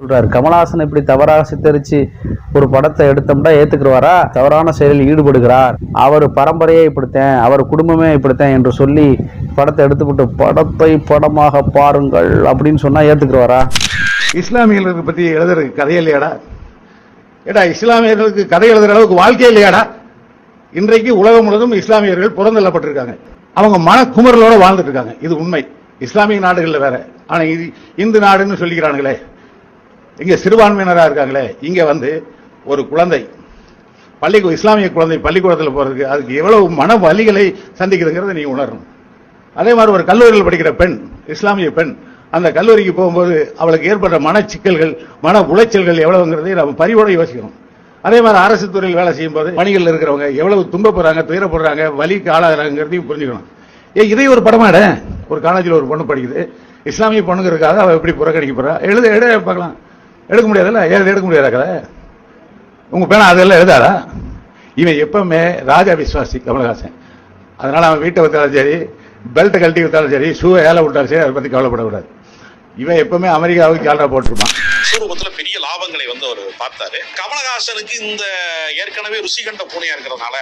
சொல்றாரு. கமலஹாசன் இப்படி தவறாக சித்தரிச்சு ஒரு படத்தை எடுத்தோம்னா ஏத்துக்கிறவாரா தவறான செயலில் ஈடுபடுகிறார். அவர் பரம்பரையே இப்படித்தேன் அவர் குடும்பமே இப்படித்தேன் என்று சொல்லி படத்தை எடுத்துக்கிட்டு படத்தை படமாக பாருங்கள் அப்படின்னு சொன்னா ஏத்துக்கிறவாரா இஸ்லாமியர்களுக்கு பத்தி எழுதுறதுக்கு கதை இல்லையாடா? ஏடா இஸ்லாமியர்களுக்கு கதை எழுதுற அளவுக்கு வாழ்க்கை இல்லையாடா? இன்றைக்கு உலகம் முழுவதும் இஸ்லாமியர்கள் புறந்தள்ளப்பட்டிருக்காங்க. அவங்க மனக்குமரலோட வாழ்ந்துட்டு இருக்காங்க. இது உண்மை. இஸ்லாமிய நாடுகள்ல வேற. ஆனா இது இந்து நாடுன்னு சொல்லிக்கிறானுங்களே. இங்க சிறுபான்மையினராக இருக்காங்களே இங்க வந்து ஒரு குழந்தை பள்ளி இஸ்லாமிய குழந்தை பள்ளிக்கூடத்தில் போறதுக்கு அதுக்கு எவ்வளவு மன வலிகளை சந்திக்குதுங்கிறத நீங்க உணரணும். அதே மாதிரி ஒரு கல்லூரியில் படிக்கிற பெண் இஸ்லாமிய பெண் அந்த கல்லூரிக்கு போகும்போது அவளுக்கு ஏற்படுற மன சிக்கல்கள் மன உளைச்சல்கள் எவ்வளவுங்கிறதை நம்ம பரிவோட யோசிக்கணும். அதே மாதிரி அரசு துறையில் வேலை செய்யும் போது பணிகள் இருக்கிறவங்க எவ்வளவு துன்பப்படுறாங்க துயரப்படுறாங்க வலிக்கு ஆளாகிறாங்கிறதையும் புரிஞ்சுக்கணும். ஏ இதை ஒரு படமாட ஒரு காலேஜில் ஒரு பொண்ணு படிக்குது. இஸ்லாமிய பொண்ணுங்கிறதுக்காக அவள் எப்படி புறக்கணிக்க போறா? எழுத எட பார்க்கலாம். எடுக்க முடியாதுல்ல? ஏன் எடுக்க முடியாதா கதை உங்க பேனா அதெல்லாம் எழுதாதா? இவன் எப்பவுமே ராஜா விஸ்வாசி கமலஹாசன். அதனால அவன் வீட்டை வைத்தாலும் சரி பெல்ட்டை கழட்டி வைத்தாலும் சரி ஷூவை ஏழை விட்டாலும் சரி அதை பத்தி கவலைப்படக்கூடாது. இவன் எப்பவுமே அமெரிக்காவுக்கு கேலரா போட்டிருப்பான். விஸ்வரூபத்துல பெரிய லாபங்களை வந்து அவர் பார்த்தாரு. கமலஹாசனுக்கு இந்த ஏற்கனவே ருசிகண்ட பூனையா இருக்கிறதுனால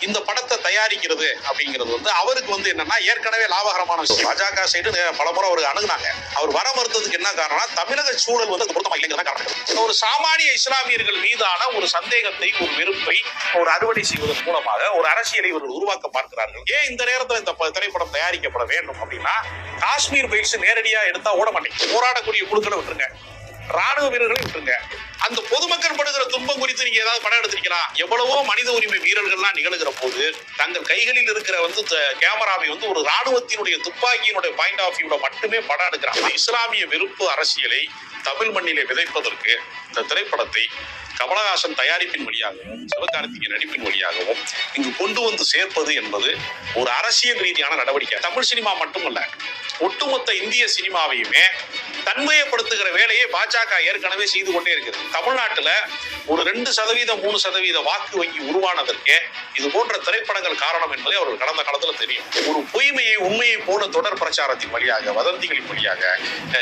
இந்த படத்தை தயாரிக்கிறது அப்படிங்கிறது வந்து அவருக்கு வந்து என்னன்னா ஏற்கனவே லாபகரமான விஷயம். பாஜக சைடு பல முறை அவருக்கு அணுகுனாங்க. அவர் வர மறுத்ததுக்கு என்ன காரணம் தமிழக சூழல் வந்து பொருத்தமா இல்லைங்கிறதா காரணம். ஒரு சாமானிய இஸ்லாமியர்கள் மீதான ஒரு சந்தேகத்தை ஒரு வெறுப்பை ஒரு அறுவடை செய்வதன் மூலமாக ஒரு அரசியலை இவர்கள் உருவாக்க பார்க்கிறார்கள். ஏன் இந்த நேரத்தில் இந்த ப- திரைப்படம் தயாரிக்கப்பட வேண்டும் அப்படின்னா காஷ்மீர் பயிற்சி நேரடியாக எடுத்தா ஓட மாட்டேங்குது போராடக்கூடிய குழுக்களை விட்டுருங்க. ராணுவ வீரர்களை விட்டுருங்க. அந்த பொதுமக்கள் படுகிற துன்பம் குறித்து நீங்க ஏதாவது படம் எடுத்திருக்கலாம் எவ்வளவோ மனித உரிமை வீரர்கள்லாம் நிகழ்கிற போது தங்கள் கைகளில் இருக்கிற வந்து கேமராவை வந்து ஒரு ராணுவத்தினுடைய துப்பாக்கியினுடைய பாயிண்ட் ஆஃப் வியூட மட்டுமே படம் எடுக்கிறாங்க. இஸ்லாமிய வெறுப்பு அரசியலை தமிழ் மண்ணிலே விதைப்பதற்கு இந்த திரைப்படத்தை கமலஹாசன் தயாரிப்பின் வழியாகவும் சிவகார்த்திகை நடிப்பின் வழியாகவும் இங்கு கொண்டு வந்து சேர்ப்பது என்பது ஒரு அரசியல் ரீதியான நடவடிக்கை. தமிழ் சினிமா மட்டுமல்ல ஒட்டுமொத்த இந்திய சினிமாவையுமே தன்மையப்படுத்துகிற வேலையை பாஜக ஏற்கனவே செய்து கொண்டே இருக்குது. தமிழ்நாட்டுல ஒரு ரெண்டு சதவீதம் மூணு சதவீத வாக்கு வங்கி உருவானதற்கே இது போன்ற திரைப்படங்கள் காரணம் என்பதை அவர்கள் கடந்த காலத்துல தெரியும். ஒரு பொய்மையை உண்மையை போல தொடர் பிரச்சாரத்தின் வழியாக வதந்திகளின் வழியாக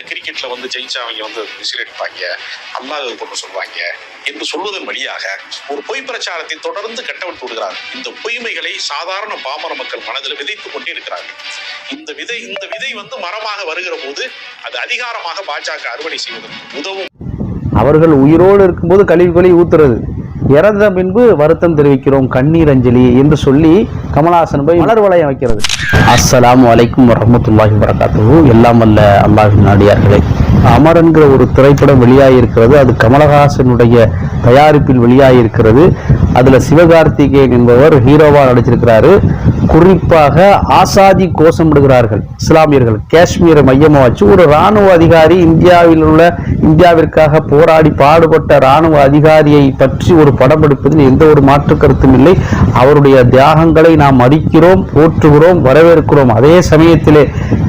கிரிக்கெட்ல வந்து ஜெயிச்சா அவங்க வந்து விசிலடிப்பாங்க அல்லாஹ் கொண்டு சொல்லுவாங்க என்று சொல்வதன் வழியாக ஒரு பொய் பிரச்சாரத்தை தொடர்ந்து கட்டவிட்டு விடுகிறார். இந்த பொய்மைகளை சாதாரண பாமர மக்கள் மனதில் விதைத்துக் கொண்டே இருக்கிறார்கள். இந்த விதை இந்த விதை வந்து மரமாக வருகிற போது அது அதிகாரமாக பாஜக அறுவடை செய்வதற்கு உதவும். அவர்கள் உயிரோடு இருக்கும்போது கழிவு கழுவி ஊத்துறது. இறந்த பின்பு வருத்தம் தெரிவிக்கிறோம் கண்ணீர் அஞ்சலி என்று சொல்லி கமலஹாசன் போய் மலர் வளையம் வைக்கிறது. அஸ்ஸலாமு அலைக்கும் வரஹ்மத்துல்லாஹி வரகாத்துஹு எல்லாம் வல்ல அல்லாஹின் அடியார்களே. அமர் என்கிற ஒரு திரைப்படம் வெளியாகியிருக்கிறது அது கமலஹாசனுடைய தயாரிப்பில் வெளியாகியிருக்கிறது அதுல சிவகார்த்திகேயன் என்பவர் ஹீரோவா நடிச்சிருக்கிறாரு. குறிப்பாக ஆசாதி கோஷமிடுகிறார்கள். இஸ்லாமியர்கள் காஷ்மீரை மையமாக வச்சு ஒரு ராணுவ அதிகாரி இந்தியாவில் உள்ள இந்தியாவிற்காக போராடி பாடுபட்ட ராணுவ அதிகாரியை பற்றி ஒரு படம் எடுப்பதில் எந்த ஒரு மாற்று கருத்தும் இல்லை. அவருடைய தியாகங்களை நாம் மதிக்கிறோம் போற்றுகிறோம் வரவேற்கிறோம். அதே சமயத்திலே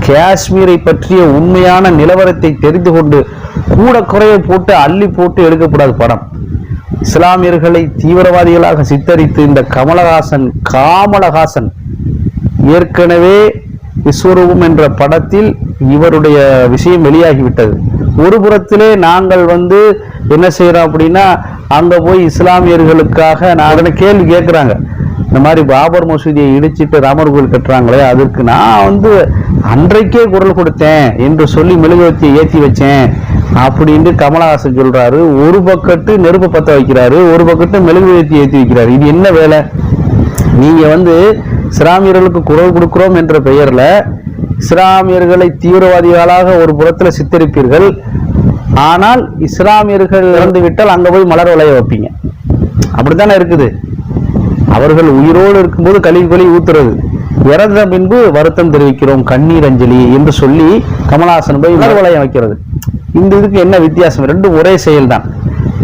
காஷ்மீரை பற்றிய உண்மையான நிலவரத்தை தெரிந்து கொண்டு கூட குறைய போட்டு அள்ளி போட்டு எடுக்கக்கூடாது படம். இஸ்லாமியர்களை தீவிரவாதிகளாக சித்தரித்து இந்த கமலஹாசன் காமலஹாசன் ஏற்கனவே விஸ்வரூபம் என்ற படத்தில் இவருடைய விஷயம் வெளியாகிவிட்டது. ஒரு புறத்திலே நாங்கள் வந்து என்ன செய்கிறோம் அப்படின்னா அங்கே போய் இஸ்லாமியர்களுக்காக நான் கேள்வி கேட்குறாங்க. இந்த மாதிரி பாபர் மசூதியை இடிச்சிட்டு ராமர் கோயில் கட்டுறாங்களே அதற்கு நான் வந்து அன்றைக்கே குரல் கொடுத்தேன் என்று சொல்லி மெழுகுவத்தியை ஏற்றி வச்சேன் அப்படின்ட்டு கமலஹாசன் சொல்றாரு. ஒரு பக்கத்து நெருப்பு பற்ற வைக்கிறாரு ஒரு பக்கத்து மெழுகுவத்தி ஏற்றி வைக்கிறாரு. இது என்ன வேலை? நீங்க வந்து இஸ்லாமியர்களுக்கு குரல் கொடுக்கிறோம் என்ற பெயர்ல இஸ்லாமியர்களை தீவிரவாதிகளாக ஒரு புறத்துல சித்தரிப்பீர்கள். ஆனால் இஸ்லாமியர்கள் இறந்து விட்டால் அங்க போய் மலர் விளைய வைப்பீங்க. அப்படித்தானே இருக்குது? அவர்கள் உயிரோடு இருக்கும்போது கழிவு கொலி ஊத்துறது. இறந்த பின்பு வருத்தம் தெரிவிக்கிறோம் கண்ணீர் அஞ்சலி என்று சொல்லி கமலஹாசன் போய் மலர் வளையம் வைக்கிறது. இந்த இதுக்கு என்ன வித்தியாசம்? ரெண்டும் ஒரே செயல்தான்.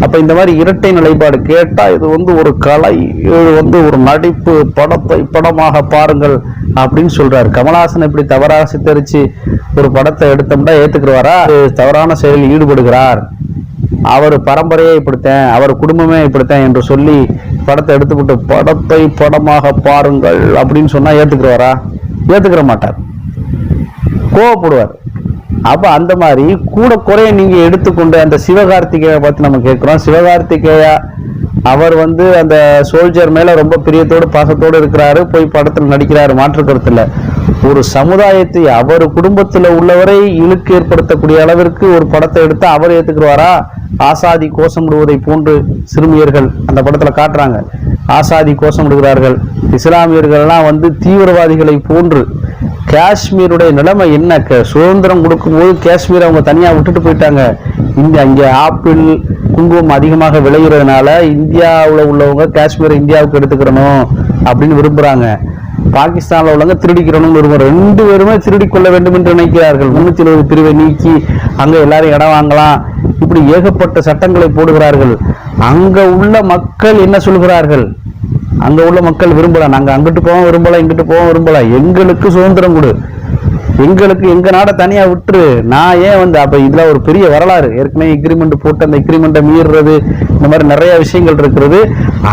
அப்போ இந்த மாதிரி இரட்டை நிலைப்பாடு கேட்டால் இது வந்து ஒரு கலை இது வந்து ஒரு நடிப்பு படத்தை படமாக பாருங்கள் அப்படின்னு சொல்கிறார் கமலஹாசன் இப்படி தவறாக சித்தரித்து ஒரு படத்தை எடுத்தோம்னா ஏத்துக்கிறவாரா அது தவறான செயலில் ஈடுபடுகிறார். அவர் பரம்பரையை இப்படித்தேன் அவர் குடும்பமே இப்படித்தேன் என்று சொல்லி படத்தை எடுத்துக்கிட்டு படத்தை படமாக பாருங்கள் அப்படின்னு சொன்னால் ஏத்துக்கிறவாரா ஏற்றுக்கிற மாட்டார். கோவப்படுவார். அப்போ அந்த மாதிரி கூட குறைய நீங்கள் எடுத்துக்கொண்டு அந்த சிவகார்த்திகேயை பற்றி நம்ம கேட்குறோம். சிவகார்த்திகேயா அவர் வந்து அந்த சோல்ஜர் மேலே ரொம்ப பிரியத்தோடு பாசத்தோடு இருக்கிறாரு. போய் படத்தில் நடிக்கிறாரு. மாற்றுக்கருத்தில் ஒரு சமுதாயத்தை அவர் குடும்பத்தில் உள்ளவரை இழுக்கு ஏற்படுத்தக்கூடிய அளவிற்கு ஒரு படத்தை எடுத்து அவர் ஏற்றுக்குருவாரா ஆசாதி கோஷமிடுவதை போன்று சிறுமியர்கள் அந்த படத்தில் காட்டுறாங்க. ஆசாதி கோஷமிடுகிறார்கள் இஸ்லாமியர்கள்லாம் வந்து தீவிரவாதிகளை போன்று காஷ்மீருடைய நிலைமை என்ன? க- சுதந்திரம் கொடுக்கும்போது காஷ்மீர் அவங்க தனியாக விட்டுட்டு போயிட்டாங்க. இந்தியா அங்கே ஆப்பிள் குங்குமம் அதிகமாக விளையிறதுனால இந்தியாவில் உள்ளவங்க காஷ்மீரை இந்தியாவுக்கு எடுத்துக்கிறணும் அப்படின்னு விரும்புகிறாங்க பாகிஸ்தானில் உள்ளவங்க திருடிக்கிறணும் விரும்புகிறோம் ரெண்டு பேருமே திருடி கொள்ள வேண்டும் என்று நினைக்கிறார்கள். முன்னூற்றி இருபது பிரிவை நீக்கி அங்கே எல்லாரும் இடம் வாங்கலாம். இப்படி ஏகப்பட்ட சட்டங்களை போடுகிறார்கள். அங்கே உள்ள மக்கள் என்ன சொல்கிறார்கள்? அங்கே உள்ள மக்கள் விரும்பலை. நாங்கள் அங்கிட்டு போவோம் விரும்பலை இங்கிட்டு போவோம் விரும்பலை. எங்களுக்கு சுதந்திரம் கொடு. எங்களுக்கு எங்கள் நாடை தனியாக விட்டுரு. நான் ஏன் வந்து அப்போ இதில் ஒரு பெரிய வரலாறு. ஏற்கனவே எக்ரிமெண்ட் போட்டு அந்த எக்ரிமெண்ட்டை மீறுறது இந்த மாதிரி நிறைய விஷயங்கள் இருக்கிறது.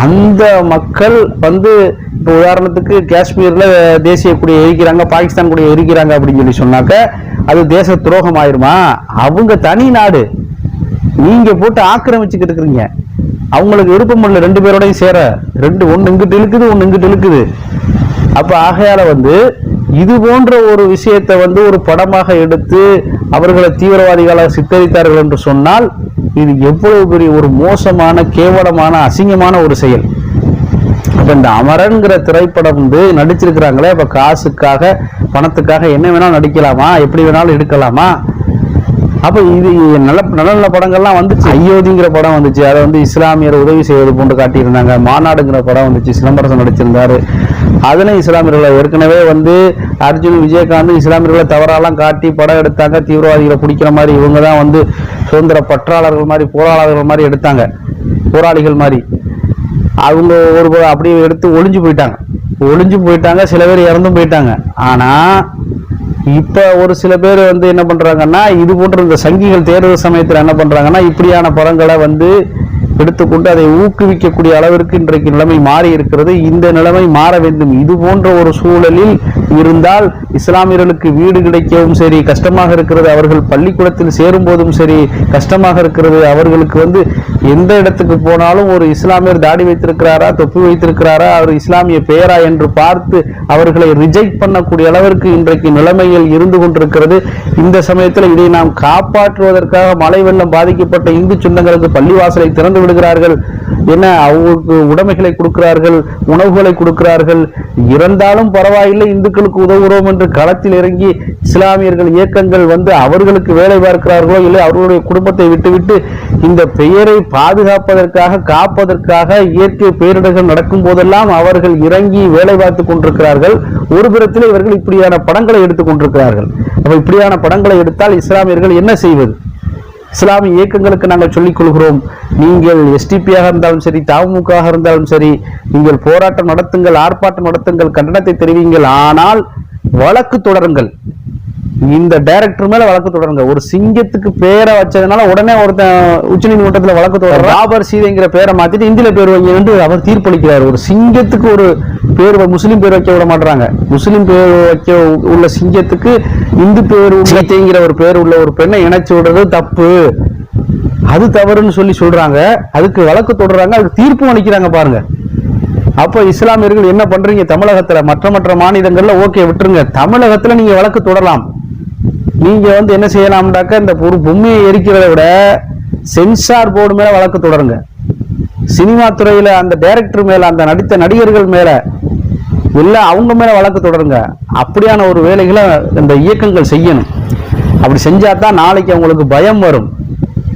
அந்த மக்கள் வந்து இப்போ உதாரணத்துக்கு காஷ்மீரில் தேசிய கொடியை எரிக்கிறாங்க பாகிஸ்தான் கொடியை எரிக்கிறாங்க அப்படின்னு சொல்லி சொன்னாக்க அது தேச துரோகம் ஆயிருமா அவங்க தனி நாடு. நீங்கள் போட்டு ஆக்கிரமிச்சுக்கிட்டு இருக்கிறீங்க. அவங்களுக்கு விருப்பம் இல்லை ரெண்டு பேரோடையும் சேர ரெண்டு ஒன்று இங்கிட்டு இழுக்குது ஒன்று இங்கிட்டு இழுக்குது. அப்போ ஆகையால் வந்து இது போன்ற ஒரு விஷயத்தை வந்து ஒரு படமாக எடுத்து அவர்களை தீவிரவாதிகளாக சித்தரித்தார்கள் என்று சொன்னால் இது எவ்வளவு பெரிய ஒரு மோசமான கேவலமான அசிங்கமான ஒரு செயல். இப்போ இந்த அமரன்கிற திரைப்படம் வந்து நடிச்சிருக்கிறாங்களே இப்போ காசுக்காக பணத்துக்காக என்ன வேணாலும் நடிக்கலாமா? எப்படி வேணாலும் எடுக்கலாமா? அப்ப இது நல்ல நல்ல நல்ல படங்கள்லாம் வந்துச்சு. அயோத்திங்கிற படம் வந்துச்சு. அதை வந்து இஸ்லாமியர் உதவி செய்வது போன்று காட்டியிருந்தாங்க. மாநாடுங்கிற படம் வந்துச்சு. சிலம்பரசன் நடிச்சிருந்தாரு. அதில் இஸ்லாமியர்களை ஏற்கனவே வந்து அர்ஜுன் விஜயகாந்த் இஸ்லாமியர்களை தவறாலாம் காட்டி படம் எடுத்தாங்க. தீவிரவாதிகளை பிடிக்கிற மாதிரி இவங்க தான் வந்து சுதந்திர பற்றாளர்கள் மாதிரி போராளர்கள் மாதிரி எடுத்தாங்க. போராளிகள் மாதிரி. அவங்க ஒரு அப்படியே எடுத்து ஒளிஞ்சு போயிட்டாங்க. ஒளிஞ்சு போயிட்டாங்க. சில பேர் இறந்தும் போயிட்டாங்க. ஆனால் இப்போ ஒரு சில பேர் வந்து என்ன பண்ணுறாங்கன்னா இது போன்ற இந்த சங்கிகள் தேர்தல் சமயத்தில் என்ன பண்ணுறாங்கன்னா இப்படியான படங்களை வந்து எடுத்துக்கொண்டு அதை ஊக்குவிக்கக்கூடிய அளவிற்கு இன்றைக்கு நிலைமை மாறி இருக்கிறது இந்த நிலைமை மாற வேண்டும். இது போன்ற ஒரு சூழலில் இருந்தால் இஸ்லாமியர்களுக்கு வீடு கிடைக்கவும் சரி கஷ்டமாக இருக்கிறது அவர்கள் பள்ளிக்கூடத்தில் சேரும் போதும் சரி கஷ்டமாக இருக்கிறது அவர்களுக்கு வந்து எந்த இடத்துக்கு போனாலும் ஒரு இஸ்லாமியர் தாடி வைத்திருக்கிறாரா தொப்பி வைத்திருக்கிறாரா அவர் இஸ்லாமிய பெயரா என்று பார்த்து அவர்களை ரிஜெக்ட் பண்ணக்கூடிய அளவிற்கு இன்றைக்கு நிலைமைகள் இருந்து கொண்டிருக்கிறது. இந்த சமயத்தில் இதை நாம் காப்பாற்றுவதற்காக மழை வெள்ளம் பாதிக்கப்பட்ட இந்து சொந்தங்களுக்கு பள்ளிவாசலை திறந்து விடுகிறார்கள் என்ன அவங்களுக்கு உடைமைகளை கொடுக்கிறார்கள் உணவுகளை கொடுக்கிறார்கள்? இறந்தாலும் பரவாயில்லை இந்துக்களுக்கு உதவுகிறோம் என்று களத்தில் இறங்கி இஸ்லாமியர்கள் இயக்கங்கள் வந்து அவர்களுக்கு வேலை பார்க்கிறார்களோ இல்லை அவர்களுடைய குடும்பத்தை விட்டுவிட்டு இந்த பெயரை பாதுகாப்பதற்காக காப்பதற்காக இயற்கை பேரிடர்கள் நடக்கும் போதெல்லாம் அவர்கள் இறங்கி வேலை பார்த்து கொண்டிருக்கிறார்கள். ஒரு புறத்தில் இவர்கள் இப்படியான படங்களை எடுத்துக் கொண்டிருக்கிறார்கள். அப்ப இப்படியான படங்களை எடுத்தால் இஸ்லாமியர்கள் என்ன செய்வது? இஸ்லாமிய இயக்கங்களுக்கு நாங்கள் சொல்லிக் கொள்கிறோம். நீங்கள் எஸ்டிபியாக இருந்தாலும் சரி தமுக இருந்தாலும் சரி நீங்கள் போராட்டம் நடத்துங்கள் ஆர்ப்பாட்டம் நடத்துங்கள் கண்டனத்தை தெரிவிங்கள். ஆனால் வழக்கு தொடருங்கள். இந்த டைரக்டர் மேல வழக்கு தொடருங்க. ஒரு சிங்கத்துக்கு பேரை வச்சதுனால உடனே ஒருத்தன் உச்சநீதிமன்றத்துல வழக்கு தொடர் ராபர் சீதைங்கிற பேரை மாத்திட்டு இந்தியில பேர் வைங்க என்று அவர் தீர்ப்பளிக்கிறார். ஒரு சிங்கத்துக்கு ஒரு பேர் வ- பேர் வைக்க விட மாட்டாங்க முஸ்லீம் பேர் வைக்க உள்ள சிங்கத்துக்கு இந்து பேர் சீதைங்கிற ஒரு பேர் உள்ள ஒரு பெண்ணை இணைச்சு விடுறது தப்பு. அது தவறுன்னு சொல்லி சொல்றாங்க. அதுக்கு வழக்கு தொடர்றாங்க. அதுக்கு தீர்ப்பும் அளிக்கிறாங்க பாருங்க. அப்போ இஸ்லாமியர்கள் என்ன பண்றீங்க? தமிழகத்துல மற்ற மற்ற மாநிலங்கள்ல ஓகே விட்டுருங்க. தமிழகத்துல நீங்க வழக்கு தொடரலாம். நீங்கள் வந்து என்ன செய்யலாம்டாக்க இந்த ஒரு பொம்மையை எரிக்கிறதை விட சென்சார் போர்டு மேலே வழக்கு தொடருங்க. சினிமா துறையில் அந்த டைரக்டர் மேலே அந்த நடித்த நடிகர்கள் மேலே இல்லை அவங்க மேலே வழக்கு தொடருங்க. அப்படியான ஒரு வேலைகளை இந்த இயக்கங்கள் செய்யணும். அப்படி செஞ்சால் தான் நாளைக்கு அவங்களுக்கு பயம் வரும்.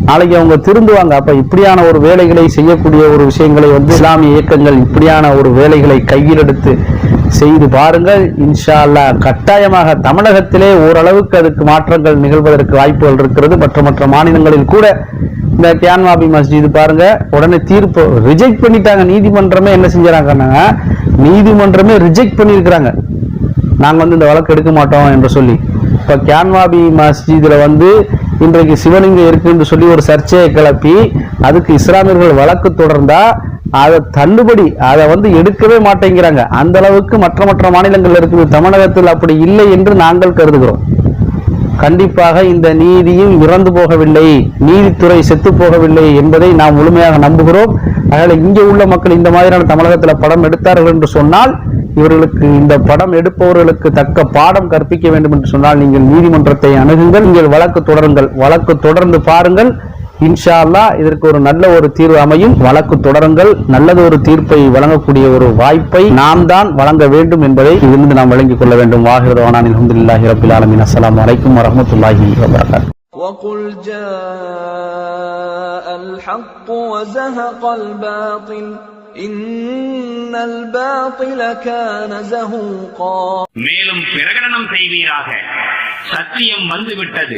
நாளைக்கு அவங்க திருந்துவாங்க. அப்போ இப்படியான ஒரு வேலைகளை செய்யக்கூடிய ஒரு விஷயங்களை வந்து இஸ்லாமிய இயக்கங்கள் இப்படியான ஒரு வேலைகளை கையில் எடுத்து செய்து பாருங்கள். இன்ஷா அல்லா கட்டாயமாக தமிழகத்திலே ஓரளவுக்கு அதுக்கு மாற்றங்கள் நிகழ்வதற்கு வாய்ப்புகள் இருக்கிறது. மற்ற மற்ற மாநிலங்களில் கூட இந்த கியான்வாபி மஸ்ஜித் பாருங்க உடனே தீர்ப்பு ரிஜெக்ட் பண்ணிட்டாங்க. நீதிமன்றமே என்ன செஞ்சாங்கன்னா நீதிமன்றமே ரிஜெக்ட் பண்ணியிருக்கிறாங்க. நாங்கள் வந்து இந்த வழக்கு எடுக்க மாட்டோம் என்று சொல்லி. இப்போ கியான்வாபி மஸ்ஜிதில் வந்து இன்றைக்கு சிவலிங்கம் இருக்குன்னு சொல்லி ஒரு சர்ச்சையை கிளப்பி அதுக்கு இஸ்லாமியர்கள் வழக்கு தொடர்ந்தா அதை தள்ளுபடி அதை வந்து எடுக்கவே மாட்டேங்கிறாங்க. அந்த அளவுக்கு மற்ற மற்ற மாநிலங்கள் இருக்குது. தமிழகத்தில் அப்படி இல்லை என்று நாங்கள் கருதுகிறோம். கண்டிப்பாக இந்த நீதியும் இறந்து போகவில்லை. நீதித்துறை செத்து போகவில்லை என்பதை நாம் முழுமையாக நம்புகிறோம். அதனால் இங்கே உள்ள மக்கள் இந்த மாதிரியான தமிழகத்தில் படம் எடுத்தார்கள் என்று சொன்னால் இவர்களுக்கு இந்த படம் எடுப்பவர்களுக்கு தக்க பாடம் கற்பிக்க வேண்டும் என்று சொன்னால் நீங்கள் நீதிமன்றத்தை அணுகுங்கள் நீங்கள் வழக்கு தொடருங்கள். வழக்கு தொடர்ந்து பாருங்கள். இன்ஷா அல்லாஹ் இதற்கு ஒரு நல்ல ஒரு தீர்வு அமையும் வழக்கு தொடருங்கள் நல்லது ஒரு தீர்ப்பை வழங்கக்கூடிய ஒரு வாய்ப்பை நாம் தான் வழங்க வேண்டும் என்பதை இதிலிருந்து நாம் வழங்கிக் கொள்ள வேண்டும் வாகிரதவானான் அலமதுல்லாஹி ரபில் ஆலமின் அஸ்ஸலாமு அலைக்கும் வரஹ்மத்துல்லாஹி வபரகாத்துஹு وقل جاء الحق وزهق الباطل إن الباطل كان زهوقا மேலும் பிரகடனம் செய்வீராக சத்தியம் வந்துவிட்டது